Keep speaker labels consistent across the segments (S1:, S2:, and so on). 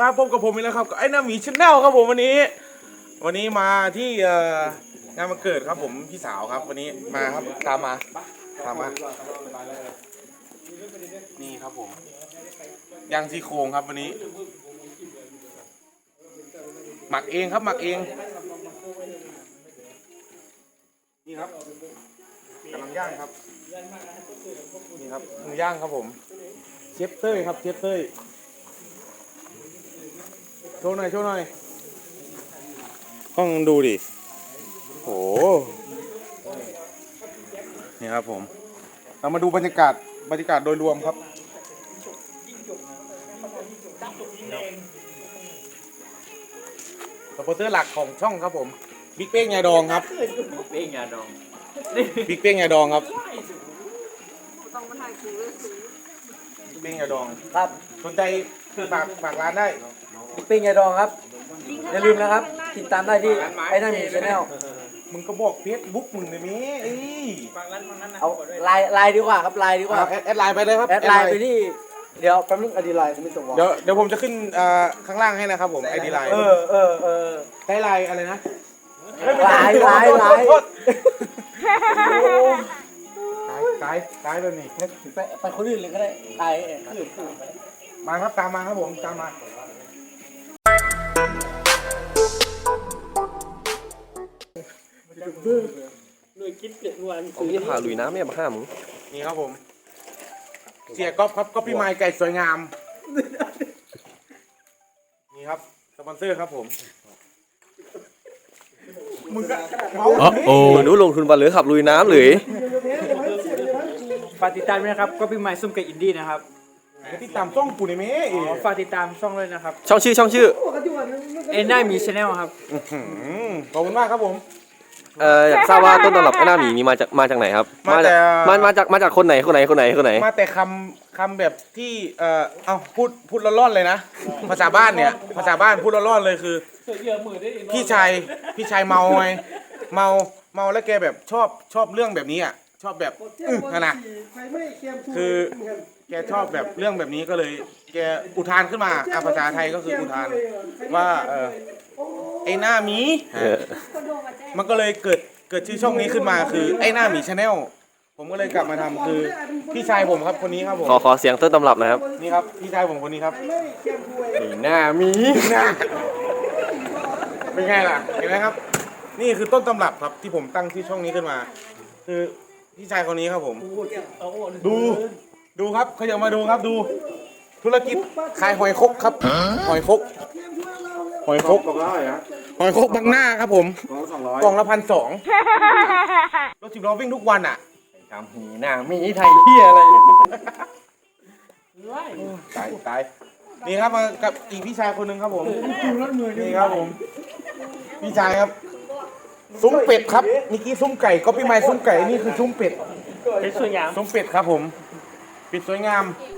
S1: ครับพบกับผมอีกแล้วครับไอ้น้าหมีชแนลครับผมวันนี้ วันนี้มาที่เอ่องานวันเกิดครับผมพี่สาวครับ วันนี้มาครับตามมาตามมานี่ครับผมย่างซี่โครงครับวันนี้ หมักเองครับหมักเอง นี่ครับกำลังย่างครับนี่ครับหมูย่างครับผมเชฟเต้ยครับเชฟเต้ย โชว์หน่อยโชว์หน่อยต้องดูดิโหนี่ครับผม เรามาดูบรรยากาศบรรยากาศโดยรวมครับสปอนเซอร์หลักของช่องครับผมบิ๊กเป้งยาดองครับ
S2: เป้งยาดอง
S1: บิ๊กเป้งยาดองครับ
S3: ต้องมาถ่ายคูเลยสิ
S1: บิ๊กเป้งยาดอง
S4: ครับ
S1: สนใจฝากฝากร้านได้
S4: ปิ้งยาดองครับ อย่าลืมนะครับ ติดตามได้ที่ไอ้นั่นมีชาแนล
S1: มึงก็บอกเฟซบุ๊กมึงเลยมั้ยเอ้ย
S2: ฟังร้านฟังนั้นนะ
S4: เอาไลน์ไลน์ดีกว่าครับไลน์ดีกว่า
S1: เอาแอดแอดไลน์ไปเลยครับ
S4: แอดไลน์ไปที่ เดี๋ยวแป๊บนึงอดีไลน์ผมไม่ส่งวะ
S1: เดี๋ยวเดี๋ยวผมจะขึ้นอ่าข้างล่างให้นะครับผมไอดีไลน์
S4: เออเออเออ
S1: ได้ไลน์อะไรนะ
S4: ไลน์ไลน์ไลน์
S1: โทษไกด์ไกด์แบบนี้
S4: ไปไปคนอื่นเลยก็ได้ไลน์เออคนอื่น
S1: มาครับตามมาครับผมตามมา
S2: ผมจะพาลุยน้ำเนี่ยมาห้ามึง
S1: นี่ครับผม เสียก๊อฟครับก๊อปปี้ไม้ไก่สวยงาม นี่ครับสปอนเซอร์ครับผม มึงก็เมา
S2: โอ้นู้ลงทุนบอลหรือขับลุยน้ำหรือ
S5: ฝากติดตามด้วยนะครับ ก็เป็นไม้ส้มกับอินดี้นะครับ
S1: ที่ตามต้องกูในเมย์
S5: อ๋อฝากติดตามช่องด้วยนะครับ
S2: ช่องชื่อช่องชื่อ
S5: เอ็นได้มีชแนลครับ
S1: ขอบคุณมากครับผม
S2: เอ่ออยากทราบว่าต้นตำรับไอ้หน้าหมีนี่มาจากมาจากไหนครับ
S1: มาแต่
S2: จากมามาจากมาจากคนไหนคนไหนคนไหนคนไหน
S1: มาแต่คำคำแบบที่เอ่อเอาพูดพูดล่อนๆเลยนะ ภาษาบ้านเนี่ย ภาษาบ้านพูดล่อนๆเลยคือ พี่ชายพี่ชายเมาไงเมาเมาแล้วแกแบบชอบชอบเรื่องแบบนี้อะชอบแบบอื้อนะนะ คือ แกชอบแบบเรื่องแบบนี้ก็เลย แกอุทานขึ้นมาอะภาษาไทยก็คืออุทาน ว่าเออ ไอ้หน้าหมี
S2: เออ
S1: มันก็เลยเกิดเกิดชื่อช่องนี้ขึ้นมาคือไอ้หน้าหมีชาแนลผมก็เลยกลับมาทำคือพี่ชายผมครับคนนี้ครับผม
S2: ขอขอเสียงต้นตำรับนะครับ
S1: นี่ครับพี่ชายผมคนนี้ครับ
S2: หน้ามี
S1: เป็นไงล่ะเห็นไหมครับ นี่คือต้นตำรับครับที่ผมตั้งที่ช่องนี้ขึ้นมา คือพี่ชายคนนี้ครับผม ดูดูครับเขาอยากมาดูครับดู ธุรกิจขายหอยคกครับ หอยคก หอยคกหอยคกบางหน้าครับผมกล่องละพันสองรถสิบล้อวิ่งทุกวันอะ
S2: ทำหีหน้ามีไทยเที่ยอะไร
S1: ตายตายนี่ครับมากับอีกพี่ชายคนหนึ่งครับผมนี่ครับผมพี่ชายครับ ซุ้มเป็ดครับเมื่อกี้ซุ้มไก่ก็พี่ไม้ซุ้มไก่นี่คือซุ้มเป็ด
S5: เป็นสวยงาม
S1: ซุ้มเป็ดครับผมเป็ดสวยงาม
S5: เพิ่งเอามา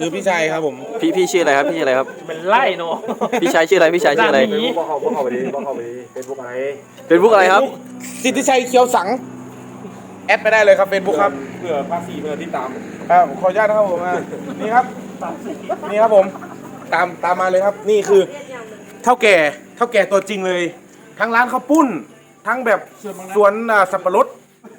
S1: คือพี่ชายครับผม
S2: พี่พี่ชื่ออะไรครับพี่ชื่ออะไรครับ
S5: เป็นไล่เนาะ
S2: พี่ชายชื่ออะไรพี่ชายชื่ออะไร
S5: หมี
S4: บอกเขาบอกเขาไปดิบอกเขาไปดิเป็นพวกอะไร
S2: เป็นบุ๊กอะไรครับ
S1: สิทธิชัยเขียวสัง แอดไปได้เลยครับเฟซบุ๊กครับ
S4: เผื่อภาษีเผื่อที่ตาม
S1: อ่าขออนุญาตนะครับผมอ่านี่ครับนี่ครับผม ตามตามมาเลยครับ นี่คือ เท่าแก่เท่าแก่ตัวจริงเลย ทั้งร้านข้าวปุ้น ทั้งแบบสวนอ่าสับปะรด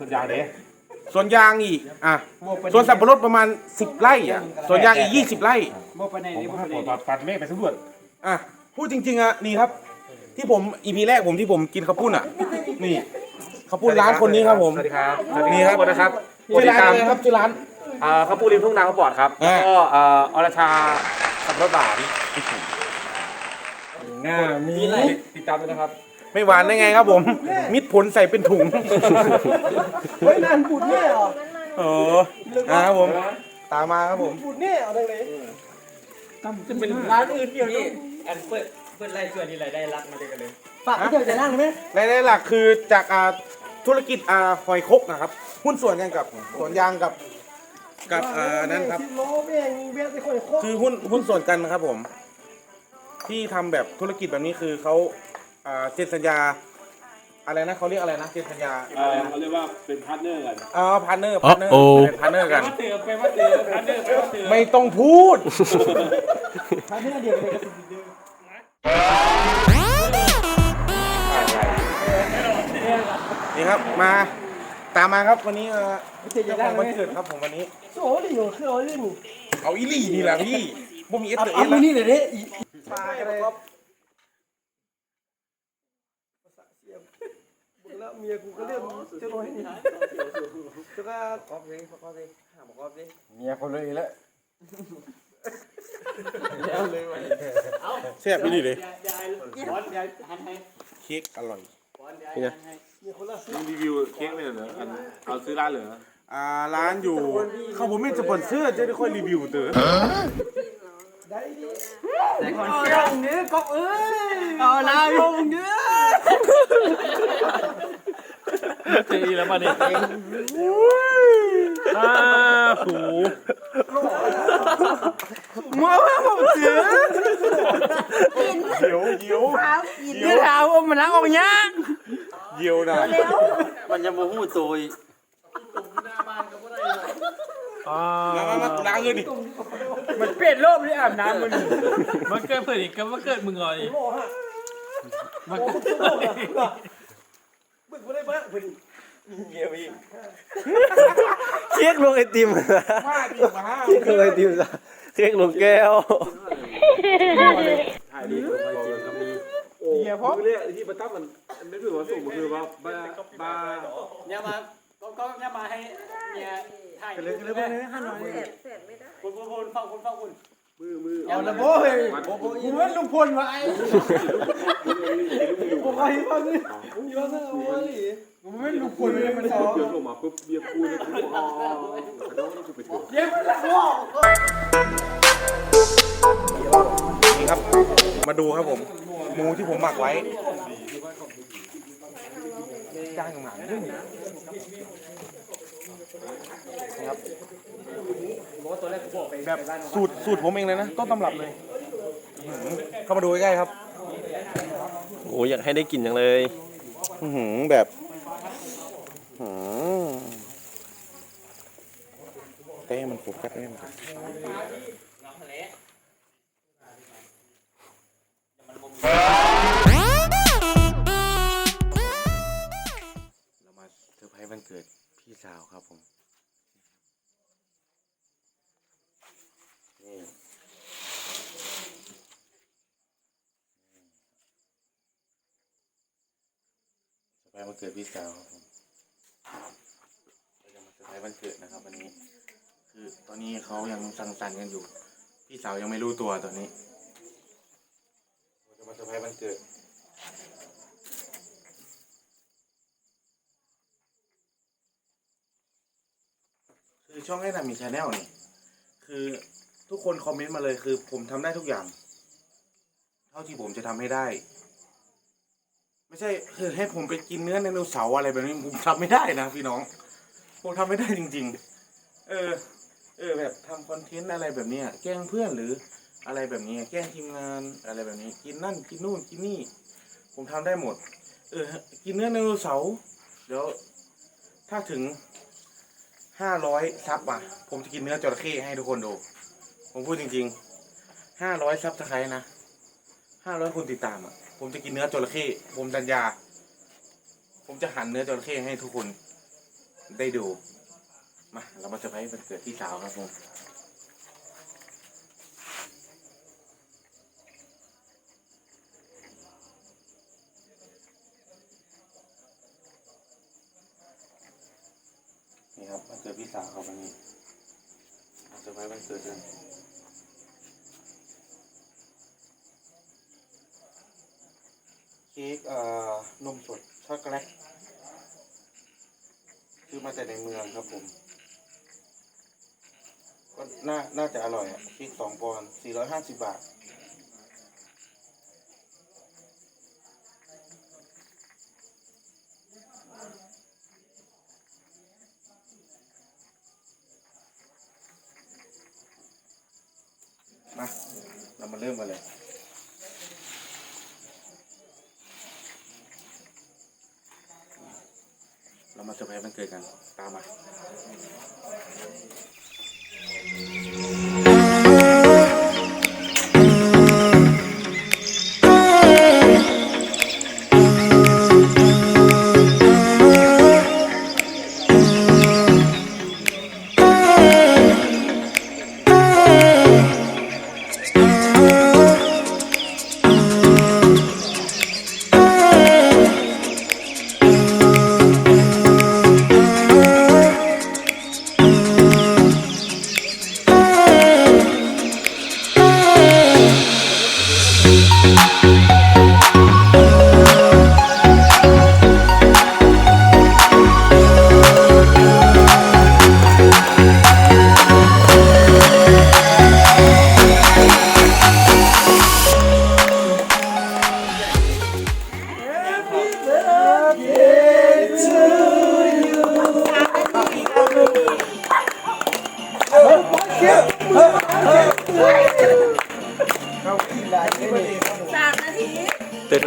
S4: ส่วนใหญ่เด้
S1: สวนยางอีกอะสวนสับปะรดประมาณ10ไร่อะสวนยางอีก20ไร่
S5: โมไปไหน
S4: ผม
S5: นี่โม
S4: ให้
S5: ไปไหน
S4: ผมปัดเมฆไปสำรวจ
S1: อะพูดจริง ๆอะนี่ครับ ที่ผมอีพีแรกผมที่ผมกินข้าวปุ้นอะ นี่ข้าวปุ้นร้านคนนี้ครับผม
S4: สวัสดีครับ
S1: นี่ครับ
S4: สวัสดีครับ
S1: ชื่อร้านอะไรครับชื่อร้าน
S4: อ่าข้าวปูริมทุ่งนาข้าวปอดครับ
S1: อ่า
S4: แล้วก็อ่าอรชาสับปะรดบาท
S1: หน้ามี
S4: ติดตามด้วยนะครับ
S1: ไม่หวานได้ไงครับผม มิตรผลใส่เป็นถุง
S4: เฮ้ยนานปูดแน่เหรอ
S1: โอ้อ่าครับผม ตามมาครับผม
S4: ปูดแน่เอาได้เลย
S5: จะเป็นร้านอื่นเดียวนี่อันเปิดเปิดไล่ส่วนนี้รายได้รักมาด้วยกันเลย
S4: ฝากพี่เจ้าจะนั่งเลยไหม
S1: รายได้หลักคือจากอ่าธุรกิจอ่าหอยคกนะครับ หุ้นส่วนกันกับสวนยางกับกับอ่านั่นครับ
S4: ล้อแม่งเบี้ยไอ้คนโคตร
S1: คือหุ้นหุ้นส่วนกันนะครับผม ที่ทำแบบธุรกิจแบบนี้คือเขา อ่าเซ็นสัญญา อะไรนะเขาเรียกอะไรนะเซ็นสัญญา
S6: เออเขาเรียกว่าเป็นพาร์ทเนอร์กัน
S1: อ๋อพาร์เนอร์พาร์เนอร์เป็นพาร์เนอร์กัน
S5: มาเตือนไปมาเตือนพันเดอร์ไปมาเตือน
S1: ไม่ต้องพูด
S4: ทางนี้เดียวเลยก็สิ
S1: นี่ครับมาตามมาครับวันนี้เอ่อเจ้าของวันเกิดครับผมวันนี้
S4: โอ้ดิโยคือโอ้ดิหนู
S1: เอาอีหลี่นี่แหละพี่บ่มีเอส
S4: เอา
S1: เตอร์เอ
S4: เอา
S1: ส
S4: มือ
S1: แล้ว
S4: นี่เลยเด้อี
S1: ปลาอะไร
S4: แล้ว เมียกูก็เรียกเจ้าน้อยนี่เจ้าก็กอบเลยกอบเลยหาบอกกอบเลยเมียคนเลยแล้ว
S1: แซ่บอีหลี่เลย
S5: ยายบอลยายหันให้
S1: เค้กอร่อย
S5: บอลยายหันให้
S6: มึงรีวิวเค้กเลยเหรออันเอาซื้อร้านเหรอ
S1: อ่าร้านอยู่เขาผมไม่สปอนเซอร์จะได้ค่อยรีวิวเต๋อ
S4: แต่ก่อนเจ้าเนื้อกอบเอ้ยเอาลายลงเนื้อ
S5: เจีแล้วมานี่ยอ้าหู
S1: มาผมเสือเหี่ยวเหี่ยว
S4: เนื้อเท้าอมมันล้างออกยาก
S1: เหี่ยวนะ
S2: มันยังมาหู้โตย
S1: มามามาล้างเงินดิ
S5: มันเปลี่ยนโลกเลยอาบน้ำมันมันเกิดเพื่อนอีกก็มันเกิดมึงเลยมันเกิด
S4: บึกไม่ได้บ้างเพิ่อน
S2: เค้กลงไอติม
S1: มาดิมา
S2: เค้กลงไอติมซะเค้กลงแก้ว
S6: ถ่ายดีก็มีโอ้
S1: เฮียพ่อ
S6: คือเนี่ยที่ประทับมันไม่ถือว่าสูงมันคือว่าบาบา
S5: เนี่ยมาก็ก็เนี่ยมาให้เนี่ยถ่าย
S4: เลยเลยเลยห้าน้อย
S3: แสบแสบไม่ได้
S5: คุณคุณฟังคุณฟังคุณ
S6: มือมือ
S4: เอาละโบ้ยกูว่าลุงพลวะไอ้กูก็ฮิปปี้มึงย้อนนะโอ้ยกูไม่ลุงพลเลยมันสอง
S6: เดี๋ยวส่งมาปุ๊บเบียร์กูเนี่ยกูอ๋อขอโทษนะกูไปเถอะ
S4: เย็บมันละโบ้
S1: นี่ครับ มาดูครับผมหมูที่ผมหมักไว้จ้างหนังด้วย นี่นะครับแบบสูตรสูตรผมเองเลยนะ ต้นตำรับเลยอื้อหือเข้ามาดูใกล้ๆครับ
S2: โอ้อยากให้ได้กินจังเลย
S1: อื้อหือแบบอื้อหือเต้มันโฟกัสได้ไหมเเซอร์ไพรส์วันเกิดพี่สาวครับผมเราจะมาเซอร์ไพรส์วันเกิดนะครับ วันนี้ คือตอนนี้เขายังสังสรรค์กันอยู่ พี่สาวยังไม่รู้ตัวตอนนี้เราจะมาเซอร์ไพรส์วันเกิดคือช่องไอ้นามีชาแนลนี่คือทุกคนคอมเมนต์มาเลยคือ ผมทำได้ทุกอย่าง เท่าที่ผมจะทำให้ได้ ไม่ใช่คือให้ผมไปกินเนื้อไดโนเสาร์อะไรแบบนี้ผมทำไม่ได้นะพี่น้องผมทำไม่ได้จริง ๆ เออ เออแบบทำคอนเทนต์อะไรแบบนี้แกล้งเพื่อนหรืออะไรแบบนี้แกล้งทีมงานอะไรแบบนี้ กินนั่นกินนู่นกินนี่ ผมทำได้หมด เออ กินเนื้อไดโนเสาร์เดี๋ยวถ้าถึงห้าร้อยซับอะ ผมจะกินเนื้อจระเข้ให้ทุกคนดู ผมพูดจริงๆห้าร้อยซับสไครต์นะ ห้าร้อยคนติดตามอะ ผมจะกินเนื้อจระเข้ผมสัญญา ผมจะหั่นเนื้อจระเข้ให้ทุกคนได้ดู มาเรามาเซอร์ไพรส์วันเกิดพี่สาวครับผมนี่ครับวันเกิดพี่สาวเขาวันนี้มาเซอร์ไพรส์วันเกิดกัน ค้กเอ่อนมสดช็อกโกแลตคือมาแต่ในเมืองครับผม ก็น่าน่าจะอร่อยอะเค้กสองปอนด์สี่ร้อยห้าสิบบาท มา เรามาเริ่มกันเลย มาเซอร์ไพรส์วันเกิดกัน ตามมา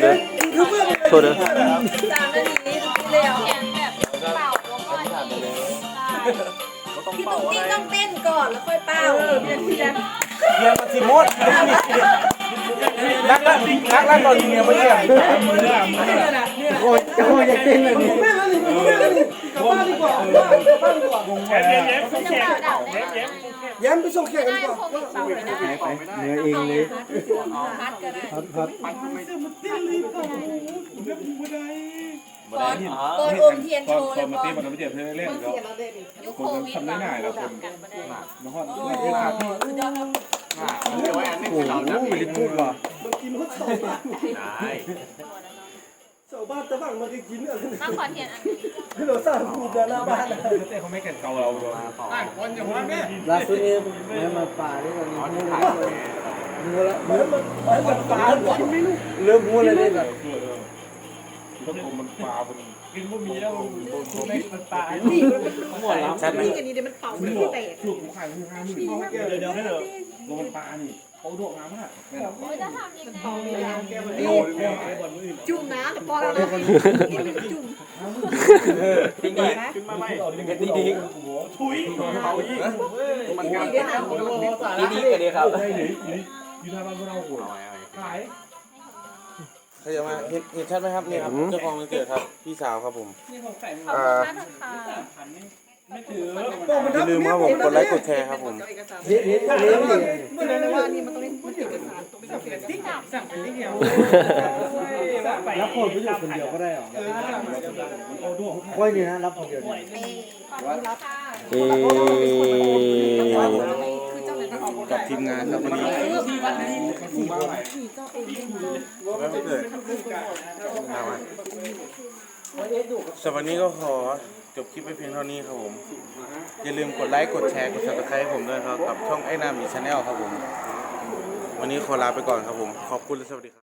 S2: เด้อเด้อโทษเด้อ
S3: สามนาทีเร็วแข่งแบบเป่าลงก่อนพี่ตุ๊กกี้ต้องเต้นก่อนแล้วค่อยเป่าเพียงเพียง
S1: เยี่ยมมาทีมดนักละ นักละตอนนี้เนี่ยไม่เยี่ยม
S4: โอ้ยโอ้ยอยากเต้นเลยนี่ไม่แล้วนี่ไม่แล้วนี่กลับบ้านดีกว่ากลับบ้านดีกว่า
S5: แย้มแย้มแย้มแย้มแย้มแย้ม
S4: ย้ำไปส่งแขกกันดีกว่า
S3: เนื้อเองเลยพัดก็ได้
S4: ครับครับ
S3: ก่อนก่อนอมเทียนโชว์เลยก่อน
S6: มันไม่เจ็บเพื่อนเล่นแล้ว
S3: ยุคโควิดทำได้ง่ายแล้วคนกันมาได้
S6: มาฮอด
S3: โอ้สุดยอดครับ
S6: โอ้โหไม่ได้พูดว่ะ
S4: มันกินรถเสาบ้านเสา บ้านตะบังมันก็กินอะไร
S3: มาขอเทียนอันนี้
S4: คือเราสร้างภูมิหน้าบ้าน
S6: เต้เขาไม่เก่งเก่าเราเลย
S4: ลาสุเอมแม่มาป่านี่ตอนนี้มูละมูละเหมือนมันเหมือนมันป่าเริ่มมูเลยเนี่ยแบบ
S6: มันปลาเป็น
S5: กินพวกมีแล้วไม่มันตาย
S1: ชัดไหม
S3: อันนี้เดี๋ยวมันเป่าไม่แตก
S6: ถูกขายคือห้าหมื่น
S5: เดี๋ยวเดี๋ยวให้เถอะ
S6: ลงมันปลานี่ เขาดวงงามมาก
S3: โอ้ยจะทำยังไงจุ่มน้ำพอแล้วนะจุ่ม
S5: ทิ้งไปขึ้นมาไม่ดีดีถุยเขาอีก
S3: มันก็ได้นะ
S5: ดีดีกันดีครับ
S6: อยู่ทางบ้านเราโหดขาย
S1: เขาจะมาเห็นเห็นชัดไหมครับนี่ครับเจ้าของวันเกิดครับพี่สาวครับผม
S3: ขอบคุณมากค่ะ
S5: ไม่ถือ
S1: อย่าลืมครับผมกดไลค์กดแชร์ครับผม
S4: เด็ดเด็ดเด็ดนี่
S3: เมื่อวานนี้มันต้องได้มันเอกสารต้องเป็นเอกสาร
S5: สั่งเป็นเดียว
S4: รับคนไปอยู่คนเดียวก็ได้หรอ
S6: เอาดวง
S4: ค่อยนี่นะรับคนเดียว
S3: ขอบคุณรับค่ะ
S2: เอ๊ะ
S3: คือเจ้าไหนต้องออก
S1: กับทีมงานครับวันนี้
S5: ที่วัดนี้
S6: ดูบ้าไหน
S3: เจ้าเอง
S1: แล้ววันเกิดเอามาสำหรับวันนี้ก็ขอ จบคลิปไปเพียงเท่านี้ครับผม อย่าลืมกดไลค์ กดแชร์ กดซับสไครต์ให้ผมด้วยครับ กับช่องไอ้นามีชาแนลครับผม วันนี้ขอลาไปก่อนครับผม ขอบคุณและสวัสดีครับ